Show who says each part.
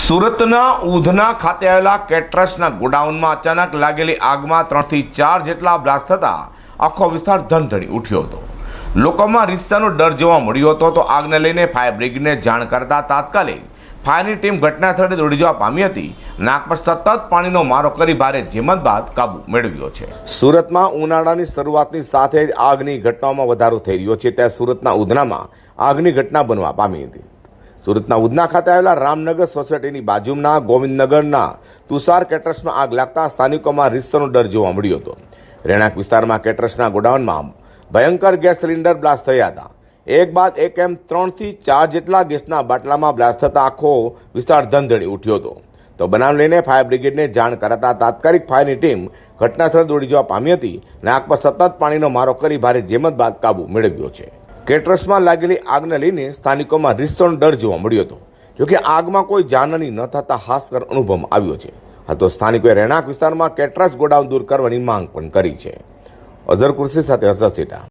Speaker 1: સુરતના ઉધના ખાતે આવેલા કેટરસના ગોડાઉનમાં અચાનક લાગેલી આગમાં ત્રણથી ચાર જેટલા બ્લાસ્ટ થતાં આખો વિસ્તાર ધનધણી ઉઠ્યો હતો. લોકોમાં રીસાનો ડર જોવા મળ્યો હતો તો આગને લઈને ફાયર બ્રિગેડને જાણ કરતા તાત્કાલિક ફાયરની ટીમ ઘટના સ્થળે દોડી જવા પામી હતી. નાક પર સતત પાણીનો મારો કરી ભારે જેમત બાદ કાબુ મેળવ્યો છે. સુરતમાં ઉનાળાની શરૂઆતની સાથે જ આગની ઘટનાઓમાં વધારો થઈ રહ્યો છે. ત્યાં સુરતના ઉધનામાં આગની ઘટના બનવા પામી હતી. સુરતના ઉધના ખાતે આવેલા રામનગર સોસાયટીની બાજુના ગોવિંદનગરના તુષાર કેટર્સમાં આગ લાગતા સ્થાનિકોમાં રીસનો ડર જોવા મળ્યો હતો. રહેણાંક વિસ્તારમાં કેટર્સના ગોડાઉનમાં ભયંકર ગેસ સિલિન્ડર બ્લાસ્ટ થયા હતા. એક બાદ એક એમ ત્રણથી ચાર જેટલા ગેસના બાટલામાં બ્લાસ્ટ થતા આખો વિસ્તાર ધંધળી ઉઠ્યો હતો. તો બનાવ લઈને ફાયર બ્રિગેડને જાણ કરાતા તાત્કાલિક ફાયરની ટીમ ઘટનાસ્થળે દોડી જવા પામી હતી અને આગ પર સતત પાણીનો મારો કરી ભારે જેમત બાદ કાબુ મેળવ્યો છે. કેટરસમાં લાગેલી આગને લઈને સ્થાનિકોમાં રીસણ ડર જોવા મળ્યો હતો. જોકે આગમાં કોઈ જાનહાની ન થતા હાસ્કર અનુભવમાં આવ્યો છે. આ તો સ્થાનિકોએ રહેણાંક વિસ્તારમાં કેટરસ ગોડાઉન દૂર કરવાની માંગ પણ કરી છે. અઝર કુર્સી સાથે હર્ષદ સેટા.